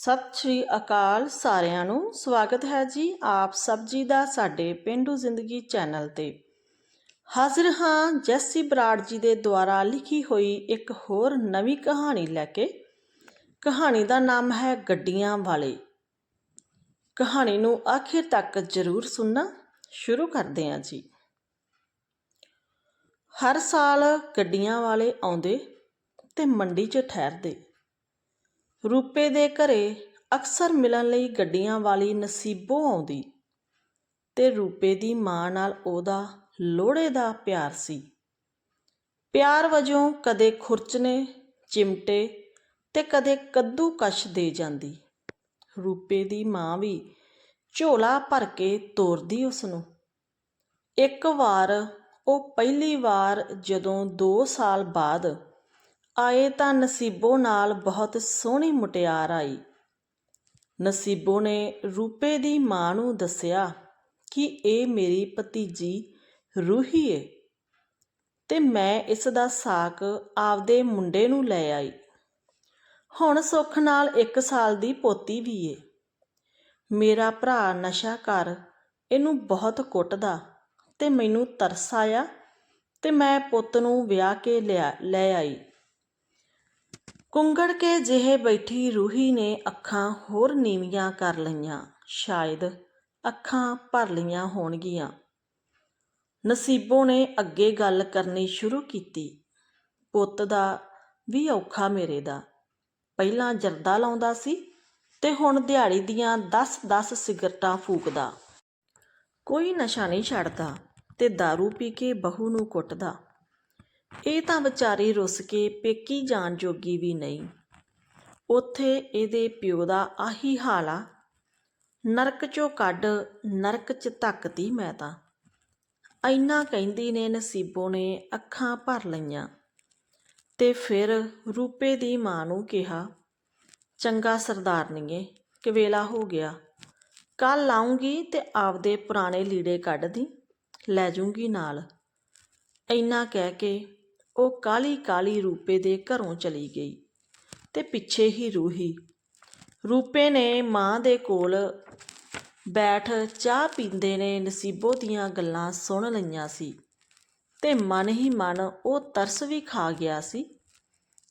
ਸਤਿ ਸ਼੍ਰੀ ਅਕਾਲ ਸਾਰਿਆਂ ਨੂੰ। ਸਵਾਗਤ ਹੈ ਜੀ ਆਪ ਸਭ ਜੀ ਦਾ ਸਾਡੇ ਪਿੰਡੂ ਜ਼ਿੰਦਗੀ ਚੈਨਲ ਤੇ। ਹਾਜ਼ਰ ਹਾਂ ਜੈਸੀ ਬਰਾੜ ਜੀ ਦੇ ਦੁਆਰਾ ਲਿਖੀ ਹੋਈ ਇੱਕ ਹੋਰ ਨਵੀਂ ਕਹਾਣੀ ਲੈ ਕੇ। ਕਹਾਣੀ ਦਾ ਨਾਮ ਹੈ ਗੱਡੀਆਂ ਵਾਲੇ। ਕਹਾਣੀ ਨੂੰ ਆਖਿਰ ਤੱਕ ਜ਼ਰੂਰ ਸੁਣਨਾ ਸ਼ੁਰੂ ਕਰਦੇ ਹਾਂ ਜੀ। ਹਰ ਸਾਲ ਗੱਡੀਆਂ ਵਾਲੇ ਆਉਂਦੇ ਤੇ ਮੰਡੀ 'ਚ ਠਹਿਰਦੇ। ਰੂਪੇ ਦੇ ਘਰੇ ਅਕਸਰ ਮਿਲਣ ਲਈ ਗੱਡੀਆਂ ਵਾਲੀ ਨਸੀਬੋ ਆਉਂਦੀ ਤੇ ਰੂਪੇ ਦੀ ਮਾਂ ਨਾਲ ਉਹਦਾ ਲੋੜੇ ਦਾ ਪਿਆਰ ਸੀ। ਪਿਆਰ ਵਜੋਂ ਕਦੇ ਖੁਰਚਨੇ, ਚਿਮਟੇ ਤੇ ਕਦੇ ਕੱਦੂ ਕਸ਼ ਦੇ ਜਾਂਦੀ। ਰੂਪੇ ਦੀ ਮਾਂ ਵੀ ਝੋਲਾ ਭਰ ਕੇ ਤੋਰਦੀ ਉਸ ਨੂੰ ਇੱਕ ਵਾਰ, ਉਹ ਪਹਿਲੀ ਵਾਰ ਜਦੋਂ 2 ਸਾਲ ਬਾਅਦ ਆਏ ਤਾਂ ਨਸੀਬੋ ਨਾਲ ਬਹੁਤ ਸੋਹਣੀ ਮੁਟਿਆਰ ਆਈ। ਨਸੀਬੋ ਨੇ ਰੂਪੇ ਦੀ ਮਾਂ ਨੂੰ ਦੱਸਿਆ ਕਿ ਇਹ ਮੇਰੀ ਭਤੀਜੀ ਰੂਹੀ ਏ ਤੇ ਮੈਂ ਇਸ ਦਾ ਸਾਕ ਆਪਦੇ ਮੁੰਡੇ ਨੂੰ ਲੈ ਆਈ। ਹੁਣ ਸੁੱਖ ਨਾਲ 1 ਸਾਲ ਦੀ ਪੋਤੀ ਵੀ ਏ। ਮੇਰਾ ਭਰਾ ਨਸ਼ਾ ਕਰ, ਇਹਨੂੰ ਬਹੁਤ ਕੁੱਟਦਾ ਤੇ ਮੈਨੂੰ ਤਰਸ ਆਇਆ ਤੇ ਮੈਂ ਪੁੱਤ ਨੂੰ ਵਿਆਹ ਕੇ ਲਿਆ, ਲੈ ਆਈ। ਕੁੰਗੜ ਕੇ ਜਿਹੇ ਬੈਠੀ ਰੂਹੀ ਨੇ ਅੱਖਾਂ ਹੋਰ ਨੀਵੀਆਂ ਕਰ ਲਈਆਂ। ਸ਼ਾਇਦ ਅੱਖਾਂ ਭਰ ਲਈਆਂ ਹੋਣਗੀਆਂ। ਨਸੀਬੋ ਨੇ ਅੱਗੇ ਗੱਲ ਕਰਨੀ ਸ਼ੁਰੂ ਕੀਤੀ। ਪੁੱਤ ਦਾ ਵੀ ਔਖਾ ਮੇਰੇ ਦਾ। ਪਹਿਲਾਂ ਜਰਦਾ ਲਾਉਂਦਾ ਸੀ ਤੇ ਹੁਣ ਦਿਹਾੜੀ ਦੀਆਂ 10-10 ਸਿਗਰਟਾਂ ਫੂਕਦਾ। ਕੋਈ ਨਸ਼ਾ ਨਹੀਂ ਛੱਡਦਾ ਤੇ दारू ਪੀ ਕੇ ਬਹੂ ਨੂੰ ਕੁੱਟਦਾ। ਇਹ ਤਾਂ ਵਿਚਾਰੀ ਰੁੱਸ ਕੇ ਪੇਕੀ ਜਾਣ ਜੋਗੀ ਵੀ ਨਹੀਂ। ਉੱਥੇ ਇਹਦੇ ਪਿਓ ਦਾ ਆਹੀ ਹਾਲ ਆ। ਨਰਕ ਚੋਂ ਕੱਢ ਨਰਕ 'ਚ ਧੱਕਤੀ ਮੈਂ ਤਾਂ। ਐਨਾ ਕਹਿੰਦੀ ਨੇ ਨਸੀਬੋ ਨੇ ਅੱਖਾਂ ਭਰ ਲਈਆਂ। ਤੇ ਫਿਰ ਰੂਪੇ ਦੀ ਮਾਂ ਨੂੰ ਕਿਹਾ, ਚੰਗਾ ਸਰਦਾਰਨੀਏ ਕਵੇਲਾ ਹੋ ਗਿਆ। ਕੱਲ ਆਉਂਗੀ ਤੇ ਆਪਦੇ ਪੁਰਾਣੇ ਲੀੜੇ ਕੱਢਦੀ, ਲੈ ਜੂੰਗੀ ਨਾਲ। ਐਨਾ ਕਹਿ ਕੇ ਉਹ ਕਾਲੀ ਕਾਲੀ ਰੂਪੇ ਦੇ ਘਰੋਂ ਚਲੀ ਗਈ ਤੇ ਪਿੱਛੇ ਹੀ ਰੂਹੀ। ਰੂਪੇ ਨੇ ਮਾਂ ਦੇ ਕੋਲ ਬੈਠ ਚਾਹ ਪੀਂਦੇ ਨੇ ਨਸੀਬੋ ਦੀਆਂ ਗੱਲਾਂ ਸੁਣ ਲਈਆਂ ਸੀ ਤੇ ਮਨ ਹੀ ਮਨ ਉਹ ਤਰਸ ਵੀ ਖਾ ਗਿਆ ਸੀ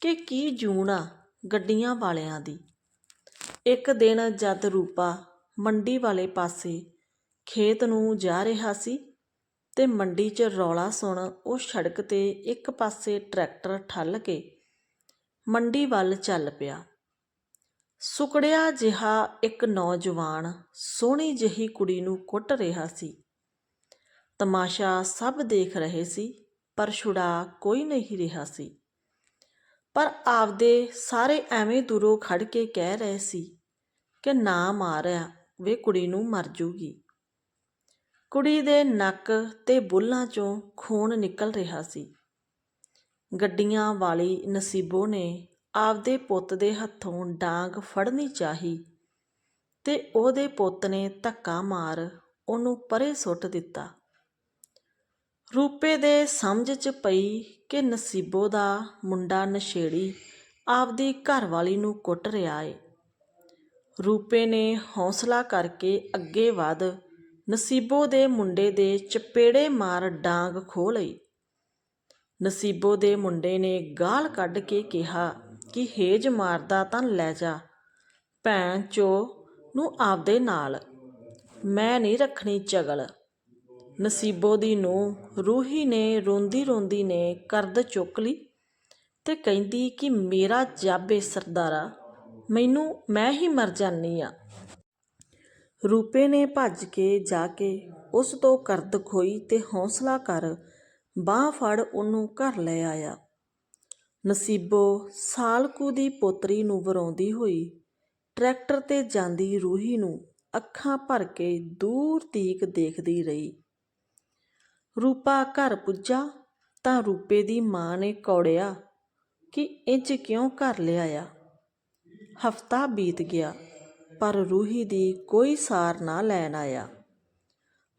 ਕਿ ਕੀ ਜੂਣਾ ਗੱਡੀਆਂ ਵਾਲਿਆਂ ਦੀ। ਇੱਕ ਦਿਨ ਜਦ ਰੂਪਾ ਮੰਡੀ ਵਾਲੇ ਪਾਸੇ ਖੇਤ ਨੂੰ ਜਾ ਰਿਹਾ ਸੀ ਤੇ ਮੰਡੀ 'ਚ ਰੌਲਾ ਸੁਣ ਉਹ ਸੜਕ ਤੇ ਇੱਕ ਪਾਸੇ ਟਰੈਕਟਰ ਠੱਲ ਕੇ ਮੰਡੀ ਵੱਲ ਚੱਲ ਪਿਆ। ਸੁਕੜਿਆ ਜਿਹਾ ਇੱਕ ਨੌਜਵਾਨ ਸੋਹਣੀ ਜਿਹੀ ਕੁੜੀ ਨੂੰ ਕੁੱਟ ਰਿਹਾ ਸੀ। ਤਮਾਸ਼ਾ ਸਭ ਦੇਖ ਰਹੇ ਸੀ, ਪਰ ਛੁਡਾ ਕੋਈ ਨਹੀਂ ਰਿਹਾ ਸੀ। ਪਰ ਆਪਦੇ ਸਾਰੇ ਐਵੇਂ ਦੂਰੋਂ ਖੜ ਕੇ ਕਹਿ ਰਹੇ ਸੀ ਕਿ ਨਾ ਮਾਰਿਆ, ਵੇ ਕੁੜੀ ਨੂੰ ਮਰ ਜੂਗੀ। ਕੁੜੀ ਦੇ ਨੱਕ ਤੇ ਬੁੱਲਾਂ 'ਚੋਂ ਖੂਨ ਨਿਕਲ ਰਿਹਾ ਸੀ। ਗੱਡੀਆਂ ਵਾਲੀ ਨਸੀਬੋ ਨੇ ਆਪਦੇ ਪੁੱਤ ਦੇ ਹੱਥੋਂ ਡਾਂਗ ਫੜਨੀ ਚਾਹੀ ਤੇ ਉਹਦੇ ਪੁੱਤ ਨੇ ਧੱਕਾ ਮਾਰ ਉਹਨੂੰ ਪਰੇ ਸੁੱਟ ਦਿੱਤਾ। ਰੂਪੇ ਦੇ ਸਮਝ 'ਚ ਪਈ ਕਿ ਨਸੀਬੋ ਦਾ ਮੁੰਡਾ ਨਸ਼ੇੜੀ ਆਪਦੀ ਘਰਵਾਲੀ ਨੂੰ ਕੁੱਟ ਰਿਹਾ ਏ। ਰੂਪੇ ਨੇ ਹੌਸਲਾ ਕਰਕੇ ਅੱਗੇ ਵਧ ਨਸੀਬੋ ਦੇ ਮੁੰਡੇ ਦੇ ਚਪੇੜੇ ਮਾਰ ਡਾਂਗ ਖੋਹ ਲਈ। ਨਸੀਬੋ ਦੇ ਮੁੰਡੇ ਨੇ ਗਾਲ ਕੱਢ ਕੇ ਕਿਹਾ ਕਿ ਹੇਜ ਮਾਰਦਾ ਤਾਂ ਲੈ ਜਾ, ਭੈਣ ਚੋ ਨੂੰ ਆਪਦੇ ਨਾਲ। ਮੈਂ ਨਹੀਂ ਰੱਖਣੀ ਚਗਲ। ਨਸੀਬੋ ਦੀ ਨੂੰ ਰੂਹੀ ਨੇ ਰੋਂਦੀ ਰੋਂਦੀ ਨੇ ਕਰਦ ਚੁੱਕ ਲਈ ਤੇ ਕਹਿੰਦੀ ਕਿ ਮੇਰਾ ਜਾਬੇ ਸਰਦਾਰਾ, ਮੈਨੂੰ ਮੈਂ ਹੀ ਮਰ ਜਾਨੀ ਆ। ਰੂਪੇ ਨੇ ਭੱਜ ਕੇ ਜਾ ਕੇ ਉਸ ਤੋਂ ਕਰਦ ਖੋਈ ਤੇ ਹੌਸਲਾ ਕਰ ਬਾਹ ਫੜ ਉਹਨੂੰ ਘਰ ਲੈ ਆਇਆ। ਨਸੀਬੋ ਸਾਲਕੂ ਦੀ ਪੋਤਰੀ ਨੂੰ ਵਰਾਉਂਦੀ ਹੋਈ, ਟਰੈਕਟਰ ਤੇ ਜਾਂਦੀ ਰੂਹੀ ਨੂੰ ਅੱਖਾਂ ਭਰ ਕੇ ਦੂਰ ਤੀਕ ਦੇਖਦੀ ਰਹੀ। ਰੂਪਾ ਘਰ ਪੁੱਜਾ ਤਾਂ ਰੂਪੇ ਦੀ ਮਾਂ ਨੇ ਕੌੜਿਆ ਕਿ ਇੰਜ ਕਿਉਂ ਘਰ ਲਿਆਇਆ? ਹਫਤਾ ਬੀਤ ਗਿਆ। ਪਰ ਰੂਹੀ ਦੀ ਕੋਈ ਸਾਰ ਨਾ ਲੈਣ ਆਇਆ।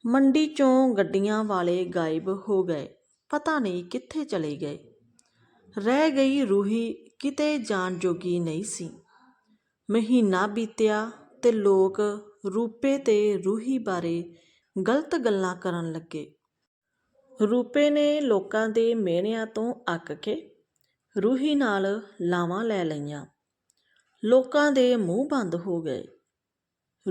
ਮੰਡੀ ਚੋਂ ਗੱਡੀਆਂ ਵਾਲੇ ਗਾਇਬ ਹੋ ਗਏ। ਪਤਾ ਨਹੀਂ ਕਿੱਥੇ ਚਲੇ ਗਏ। ਰਹਿ ਗਈ ਰੂਹੀ, ਕਿਤੇ ਜਾਣ ਜੋਗੀ ਨਹੀਂ ਸੀ। ਮਹੀਨਾ ਬੀਤਿਆ ਤੇ ਲੋਕ ਰੂਪੇ ਤੇ ਰੂਹੀ ਬਾਰੇ ਗਲਤ ਗੱਲਾਂ ਕਰਨ ਲੱਗੇ। ਰੂਪੇ ਨੇ ਲੋਕਾਂ ਦੇ ਮਿਹਣਿਆਂ ਤੋਂ ਅੱਕ ਕੇ ਰੂਹੀ ਨਾਲ ਲਾਵਾਂ ਲੈ ਲਈਆਂ। ਲੋਕਾਂ ਦੇ ਮੂੰਹ ਬੰਦ ਹੋ ਗਏ।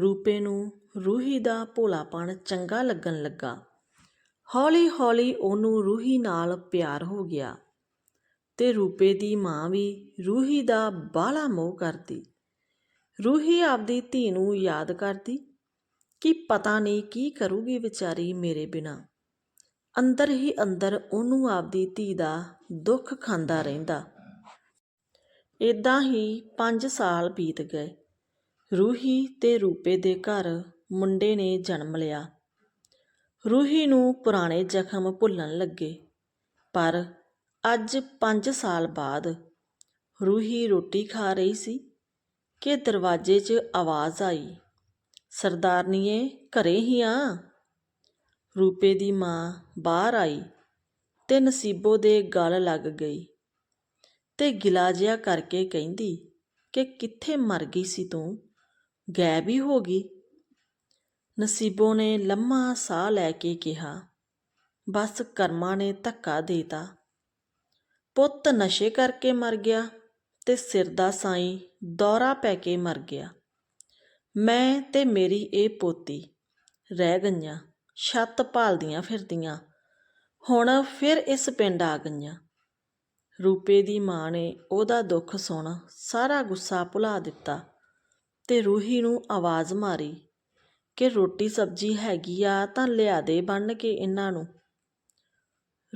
ਰੂਪੇ ਨੂੰ ਰੂਹੀ ਦਾ ਭੋਲਾਪਣ ਚੰਗਾ ਲੱਗਣ ਲੱਗਾ। ਹੌਲੀ-ਹੌਲੀ ਉਹਨੂੰ ਰੂਹੀ ਨਾਲ ਪਿਆਰ ਹੋ ਗਿਆ ਤੇ ਰੂਪੇ ਦੀ ਮਾਂ ਵੀ ਰੂਹੀ ਦਾ ਬਾਹਲਾ ਮੋਹ ਕਰਦੀ। ਰੂਹੀ ਆਪਦੀ ਧੀ ਨੂੰ ਯਾਦ ਕਰਦੀ ਕਿ ਪਤਾ ਨਹੀਂ ਕੀ ਕਰੂਗੀ ਵਿਚਾਰੀ ਮੇਰੇ ਬਿਨਾ। ਅੰਦਰ ਹੀ ਅੰਦਰ ਉਹਨੂੰ ਆਪਦੀ ਧੀ ਦਾ ਦੁੱਖ ਖਾਂਦਾ ਰਹਿੰਦਾ। ਇਦਾਂ ਹੀ 5 ਸਾਲ ਬੀਤ ਗਏ। ਰੂਹੀ ਤੇ ਰੂਪੇ ਦੇ ਘਰ ਮੁੰਡੇ ਨੇ ਜਨਮ ਲਿਆ। ਰੂਹੀ ਨੂੰ ਪੁਰਾਣੇ ਜ਼ਖਮ ਭੁੱਲਣ ਲੱਗੇ। ਪਰ ਅੱਜ 5 ਸਾਲ ਬਾਅਦ ਰੂਹੀ ਰੋਟੀ ਖਾ ਰਹੀ ਸੀ ਕਿ ਦਰਵਾਜ਼ੇ 'ਚ ਆਵਾਜ਼ ਆਈ, ਸਰਦਾਰਨੀਏ, ਘਰੇ ਹੀ ਆ? ਰੂਪੇ ਦੀ ਮਾਂ ਬਾਹਰ ਆਈ ਤੇ ਨਸੀਬੋ ਦੇ ਗਲ ਲੱਗ ਗਈ। ਤੇ ਗਿਲਾ ਜਿਹਾ ਕਰਕੇ ਕਹਿੰਦੀ ਕਿ ਕਿੱਥੇ ਮਰ ਗਈ ਸੀ ਤੂੰ? ਗਾਇਬ ਹੀ ਹੋ ਗਈ? ਨਸੀਬੋ ਨੇ ਲੰਮਾ ਸਾਹ ਲੈ ਕੇ ਕਿਹਾ, ਬਸ ਕਰਮਾਂ ਨੇ ਧੱਕਾ ਦੇਤਾ। ਪੁੱਤ ਨਸ਼ੇ ਕਰਕੇ ਮਰ ਗਿਆ ਤੇ ਸਿਰ ਦਾ ਸਾਈਂ ਦੌਰਾ ਪੈ ਕੇ ਮਰ ਗਿਆ। ਮੈਂ ਤੇ ਮੇਰੀ ਇਹ ਪੋਤੀ ਰਹਿ ਗਈਆਂ, ਛੱਤ ਭਾਲਦੀਆਂ ਫਿਰਦੀਆਂ। ਹੁਣ ਫਿਰ ਇਸ ਪਿੰਡ ਆ ਗਈਆਂ। ਰੂਪੇ ਦੀ ਮਾਂ ਨੇ ਉਹਦਾ ਦੁੱਖ ਸੁਣ ਸਾਰਾ ਗੁੱਸਾ ਭੁਲਾ ਦਿੱਤਾ ਤੇ ਰੂਹੀ ਨੂੰ ਆਵਾਜ਼ ਮਾਰੀ ਕਿ ਰੋਟੀ ਸਬਜ਼ੀ ਹੈਗੀ ਆ ਤਾਂ ਲਿਆ ਦੇ ਬੰਨ ਕੇ ਇਹਨਾਂ ਨੂੰ।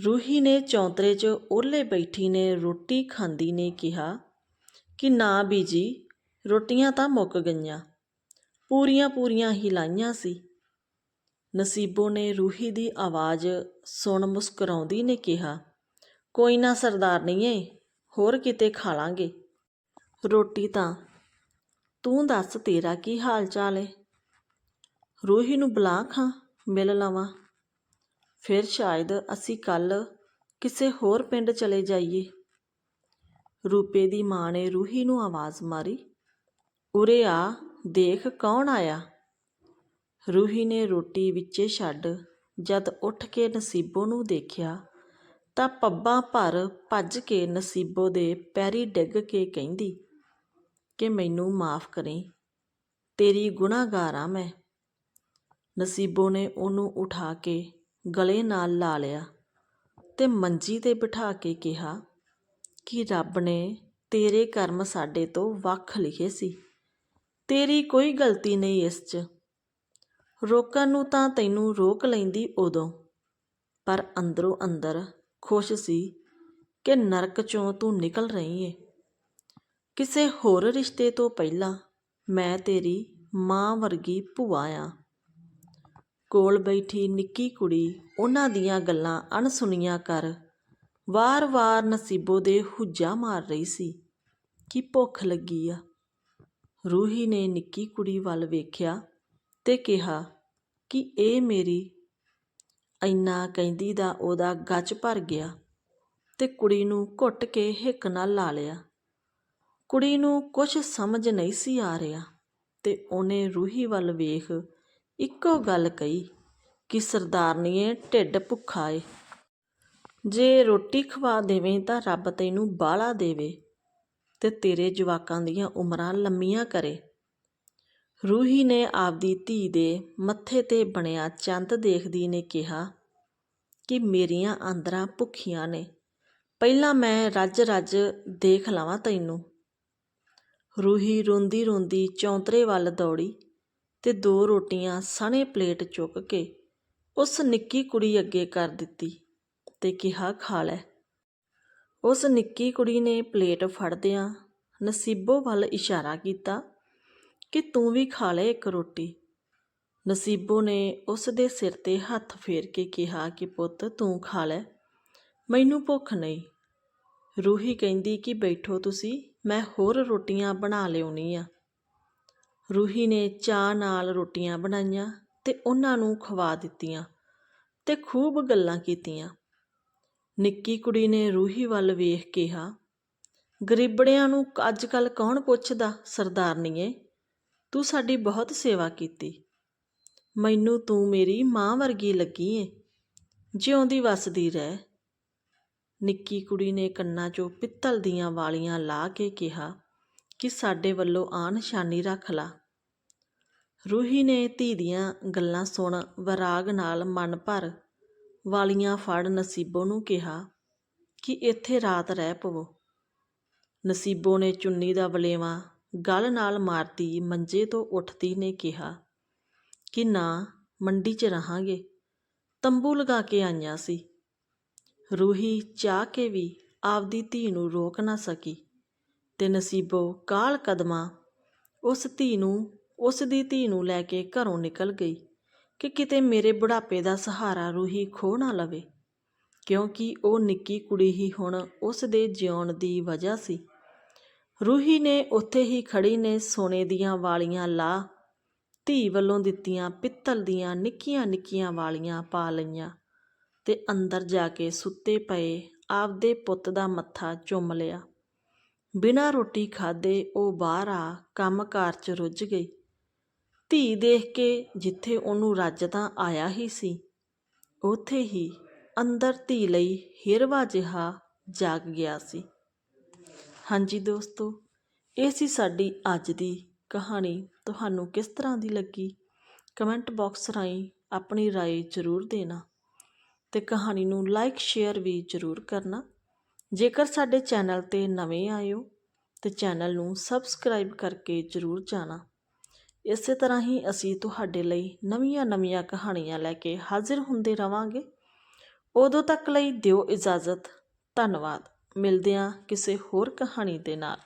ਰੂਹੀ ਨੇ ਚੌਂਤਰੇ 'ਚ ਓਹਲੇ ਬੈਠੀ ਨੇ ਰੋਟੀ ਖਾਂਦੀ ਨੇ ਕਿਹਾ ਕਿ ਨਾ ਬੀਜੀ, ਰੋਟੀਆਂ ਤਾਂ ਮੁੱਕ ਗਈਆਂ, ਪੂਰੀਆਂ ਪੂਰੀਆਂ ਹੀ ਲਾਈਆਂ ਸੀ। ਨਸੀਬੋ ਨੇ ਰੂਹੀ ਦੀ ਆਵਾਜ਼ ਸੁਣ ਮੁਸਕਰਾਉਂਦੀ ਨੇ ਕਿਹਾ ਕੋਈ ਨਾ ਸਰਦਾਰਨੀਏ ਹੋਰ ਕਿਤੇ ਖਾ ਲਾਂਗੇ ਰੋਟੀ ਤਾਂ ਤੂੰ ਦੱਸ ਤੇਰਾ ਕੀ ਹਾਲ ਚਾਲ ਏ? ਰੂਹੀ ਨੂੰ ਬੁਲਾ ਖਾਂ, ਮਿਲ ਲਵਾਂ। ਫਿਰ ਸ਼ਾਇਦ ਅਸੀਂ ਕੱਲ ਕਿਸੇ ਹੋਰ ਪਿੰਡ ਚਲੇ ਜਾਈਏ। ਰੂਪੇ ਦੀ ਮਾਂ ਨੇ ਰੂਹੀ ਨੂੰ ਆਵਾਜ਼ ਮਾਰੀ। ਉਰੇ ਆ, ਦੇਖ ਕੌਣ ਆਇਆ? ਰੂਹੀ ਨੇ ਰੋਟੀ ਵਿੱਚੇ ਛੱਡ ਜਦ ਉੱਠ ਕੇ ਨਸੀਬੋ ਨੂੰ ਦੇਖਿਆ ਤਾਂ ਪੱਬਾਂ ਭਰ ਭੱਜ ਕੇ ਨਸੀਬੋ ਦੇ ਪੈਰੀ ਡਿੱਗ ਕੇ ਕਹਿੰਦੀ, ਕਿ ਮੈਨੂੰ ਮਾਫ ਕਰੀ, ਤੇਰੀ ਗੁਨਾਹਗਾਰ ਆ ਮੈਂ। ਨਸੀਬੋ ਨੇ ਉਹਨੂੰ ਉਠਾ ਕੇ ਗਲੇ ਨਾਲ ਲਾ ਲਿਆ ਤੇ ਮੰਜੀ ਤੇ ਬਿਠਾ ਕੇ ਕਿਹਾ ਕਿ ਰੱਬ ਨੇ ਤੇਰੇ ਕਰਮ ਸਾਡੇ ਤੋਂ ਵੱਖ ਲਿਖੇ ਸੀ। ਤੇਰੀ ਕੋਈ ਗਲਤੀ ਨਹੀਂ ਇਸ 'ਚ। ਰੋਕਣ ਨੂੰ ਤਾਂ ਤੈਨੂੰ ਰੋਕ ਲੈਂਦੀ ਉਦੋਂ, ਪਰ ਅੰਦਰੋਂ ਅੰਦਰ ਖੁਸ਼ ਸੀ ਕਿ ਨਰਕ ਚੋਂ ਤੂੰ ਨਿਕਲ ਰਹੀ ਏ। ਕਿਸੇ ਹੋਰ ਰਿਸ਼ਤੇ ਤੋਂ ਪਹਿਲਾਂ ਮੈਂ ਤੇਰੀ ਮਾਂ ਵਰਗੀ ਭੂਆ ਆ। ਕੋਲ ਬੈਠੀ ਨਿੱਕੀ ਕੁੜੀ ਉਹਨਾਂ ਦੀਆਂ ਗੱਲਾਂ ਅਣਸੁਣੀਆਂ ਕਰ ਵਾਰ-ਵਾਰ ਨਸੀਬੋ ਦੇ ਹੁੱਜਾ ਮਾਰ ਰਹੀ ਸੀ ਕਿ ਭੁੱਖ ਲੱਗੀ ਆ। ਰੂਹੀ ਨੇ ਨਿੱਕੀ ਕੁੜੀ ਵੱਲ ਵੇਖਿਆ ਤੇ ਕਿਹਾ ਕਿ ਇਹ ਮੇਰੀ ਇੰਨਾ ਕਹਿੰਦੀ ਦਾ ਉਹਦਾ ਗੱਚ ਭਰ ਗਿਆ ਤੇ ਕੁੜੀ ਨੂੰ ਘੁੱਟ ਕੇ ਹਿੱਕ ਨਾਲ ਲਾ ਲਿਆ। ਕੁੜੀ ਨੂੰ ਕੁਝ ਸਮਝ ਨਹੀਂ ਸੀ ਆ ਰਿਹਾ ਤੇ ਉਹਨੇ ਰੂਹੀ ਵੱਲ ਵੇਖ ਇੱਕੋ ਗੱਲ ਕਹੀ ਕਿ ਸਰਦਾਰਨੀਏ ਢਿੱਡ ਭੁੱਖਾ ਏ। ਜੇ ਰੋਟੀ ਖਵਾ ਦੇਵੇਂ ਤਾਂ ਰੱਬ ਤੈਨੂੰ ਬਾਲਾ ਦੇਵੇ ਤੇ ਤੇਰੇ ਜਵਾਕਾਂ ਦੀਆਂ ਉਮਰਾਂ ਲੰਮੀਆਂ ਕਰੇ। ਰੂਹੀ ਨੇ ਆਪਦੀ ਧੀ ਦੇ ਮੱਥੇ ਤੇ ਬਣਿਆ ਚੰਦ ਦੇਖਦੀ ਨੇ ਕਿਹਾ ਕਿ ਮੇਰੀਆਂ ਆਂਦਰਾਂ ਭੁੱਖੀਆਂ ਨੇ। ਪਹਿਲਾਂ ਮੈਂ ਰੱਜ ਰੱਜ ਦੇਖ ਲਵਾਂ ਤੈਨੂੰ। ਰੂਹੀ ਰੋਂਦੀ ਰੋਂਦੀ ਚੌਂਤਰੇ ਵੱਲ ਦੌੜੀ ਤੇ ਦੋ ਰੋਟੀਆਂ ਸਣੇ ਪਲੇਟ ਚੁੱਕ ਕੇ ਉਸ ਨਿੱਕੀ ਕੁੜੀ ਅੱਗੇ ਕਰ ਦਿੱਤੀ ਤੇ ਕਿਹਾ, ਖਾ ਲੈ। ਉਸ ਨਿੱਕੀ ਕੁੜੀ ਨੇ ਪਲੇਟ ਫੜਦਿਆਂ ਨਸੀਬੋ ਵੱਲ ਇਸ਼ਾਰਾ ਕੀਤਾ ਕਿ ਤੂੰ ਵੀ ਖਾ ਲੈ ਇੱਕ ਰੋਟੀ। ਨਸੀਬੋ ਨੇ ਉਸ ਦੇ ਸਿਰ ਤੇ ਹੱਥ ਫੇਰ ਕੇ ਕਿਹਾ ਕਿ ਪੁੱਤ ਤੂੰ ਖਾ ਲੈ। ਮੈਨੂੰ ਭੁੱਖ ਨਹੀਂ। ਰੂਹੀ ਕਹਿੰਦੀ ਕਿ ਬੈਠੋ ਤੁਸੀਂ, ਮੈਂ ਹੋਰ ਰੋਟੀਆਂ ਬਣਾ ਲਿਆਉਣੀ ਆ। ਰੂਹੀ ਨੇ ਚਾਹ ਨਾਲ ਰੋਟੀਆਂ ਬਣਾਈਆਂ ਤੇ ਉਹਨਾਂ ਨੂੰ ਖਵਾ ਦਿੱਤੀਆਂ ਤੇ ਖੂਬ ਗੱਲਾਂ ਕੀਤੀਆਂ। ਨਿੱਕੀ ਕੁੜੀ ਨੇ ਰੂਹੀ ਵੱਲ ਵੇਖ ਕਿਹਾ, ਗਰੀਬੜਿਆਂ ਨੂੰ ਅੱਜ ਕੱਲ ਕੌਣ ਪੁੱਛਦਾ, ਸਰਦਾਰਨੀਏ? ਤੂੰ ਸਾਡੀ ਬਹੁਤ ਸੇਵਾ ਕੀਤੀ। ਮੈਨੂੰ ਤੂੰ ਮੇਰੀ ਮਾਂ ਵਰਗੀ ਲੱਗੀ ਏ। ਜਿਉਂਦੀ ਵਸਦੀ ਰਹਿ। ਨਿੱਕੀ ਕੁੜੀ ਨੇ ਕੰਨਾਂ 'ਚੋਂ ਪਿੱਤਲ ਦੀਆਂ ਵਾਲੀਆਂ ਲਾ ਕੇ ਕਿਹਾ ਕਿ ਸਾਡੇ ਵੱਲੋਂ ਆ ਨਿਸ਼ਾਨੀ ਰੱਖ ਲਾ। ਰੂਹੀ ਨੇ ਧੀ ਦੀਆਂ ਗੱਲਾਂ ਸੁਣ ਵਿਰਾਗ ਨਾਲ ਮਨ ਭਰ ਵਾਲੀਆਂ ਫੜ ਨਸੀਬੋ ਨੂੰ ਕਿਹਾ ਕਿ ਇੱਥੇ ਰਾਤ ਰਹਿ ਪਵੋ। ਨਸੀਬੋ ਨੇ ਚੁੰਨੀ ਦਾ ਵਲੇਵਾ ਗਲ ਨਾਲ ਮਾਰਦੀ ਮੰਜੇ ਤੋਂ ਉੱਠਦੀ ਨੇ ਕਿਹਾ, ਕਿ ਨਾ, ਮੰਡੀ 'ਚ ਰਹਾਂਗੇ। ਤੰਬੂ ਲਗਾ ਕੇ ਆਈਆਂ ਸੀ। ਰੂਹੀ ਚਾਹ ਕੇ ਵੀ ਆਪਦੀ ਧੀ ਨੂੰ ਰੋਕ ਨਾ ਸਕੀ ਤੇ ਨਸੀਬੋ ਕਾਲ ਕਦਮਾਂ ਉਸ ਧੀ ਨੂੰ, ਉਸ ਦੀ ਧੀ ਨੂੰ ਲੈ ਕੇ ਘਰੋਂ ਨਿਕਲ ਗਈ ਕਿ ਕਿਤੇ ਮੇਰੇ ਬੁਢਾਪੇ ਦਾ ਸਹਾਰਾ ਰੂਹੀ ਖੋ ਨਾ ਲਵੇ, ਕਿਉਂਕਿ ਉਹ ਨਿੱਕੀ ਕੁੜੀ ਹੀ ਹੁਣ ਉਸ ਦੇ ਜਿਉਣ ਦੀ ਵਜ੍ਹਾ ਸੀ। ਰੂਹੀ ਨੇ ਉੱਥੇ ਹੀ ਖੜੀ ਨੇ ਸੋਨੇ ਦੀਆਂ ਵਾਲੀਆਂ ਲਾ ਧੀ ਵੱਲੋਂ ਦਿੱਤੀਆਂ ਪਿੱਤਲ ਦੀਆਂ ਨਿੱਕੀਆਂ ਨਿੱਕੀਆਂ ਵਾਲੀਆਂ ਪਾ ਲਈਆਂ ਤੇ ਅੰਦਰ ਜਾ ਕੇ ਸੁੱਤੇ ਪਏ ਆਪਦੇ ਪੁੱਤ ਦਾ ਮੱਥਾ ਚੁੰਮ ਲਿਆ। ਬਿਨਾਂ ਰੋਟੀ ਖਾਦੇ ਉਹ ਬਾਹਰ ਆ ਕੰਮਕਾਰ 'ਚ ਰੁੱਝ ਗਈ। ਧੀ ਦੇਖ ਕੇ ਜਿੱਥੇ ਉਹਨੂੰ ਰੱਜ ਤਾਂ ਆਇਆ ਹੀ ਸੀ, ਉੱਥੇ ਹੀ ਅੰਦਰ ਧੀ ਲਈ ਹਿਰਵਾ ਜਿਹਾ ਜਾਗ ਗਿਆ ਸੀ। ਹਾਂਜੀ ਦੋਸਤੋ ਇਹ ਸੀ ਸਾਡੀ ਅੱਜ ਦੀ ਕਹਾਣੀ ਤੁਹਾਨੂੰ ਕਿਸ ਤਰ੍ਹਾਂ ਦੀ ਲੱਗੀ ਕਮੈਂਟ ਬਾਕਸ ਰਾਹੀਂ ਆਪਣੀ رائے ਜ਼ਰੂਰ ਦੇਣਾ ਤੇ ਕਹਾਣੀ ਨੂੰ ਲਾਈਕ ਸ਼ੇਅਰ ਵੀ ਜ਼ਰੂਰ ਕਰਨਾ ਜੇਕਰ ਸਾਡੇ ਚੈਨਲ ਤੇ ਨਵੇਂ ਆਇਓ ਤੇ ਚੈਨਲ ਨੂੰ ਸਬਸਕ੍ਰਾਈਬ ਕਰਕੇ ਜ਼ਰੂਰ ਜਾਣਾ ਇਸੇ ਤਰ੍ਹਾਂ ਹੀ ਅਸੀਂ ਤੁਹਾਡੇ ਲਈ ਨਵੀਆਂ-ਨਵੀਆਂ ਕਹਾਣੀਆਂ ਲੈ ਕੇ ਹਾਜ਼ਰ ਹੁੰਦੇ ਰਵਾਂਗੇ ਉਦੋਂ ਤੱਕ ਲਈ ਦਿਓ ਇਜਾਜ਼ਤ ਧੰਨਵਾਦ ਮਿਲਦੇ ਹਾਂ ਕਿਸੇ ਹੋਰ ਕਹਾਣੀ ਦੇ ਨਾਲ।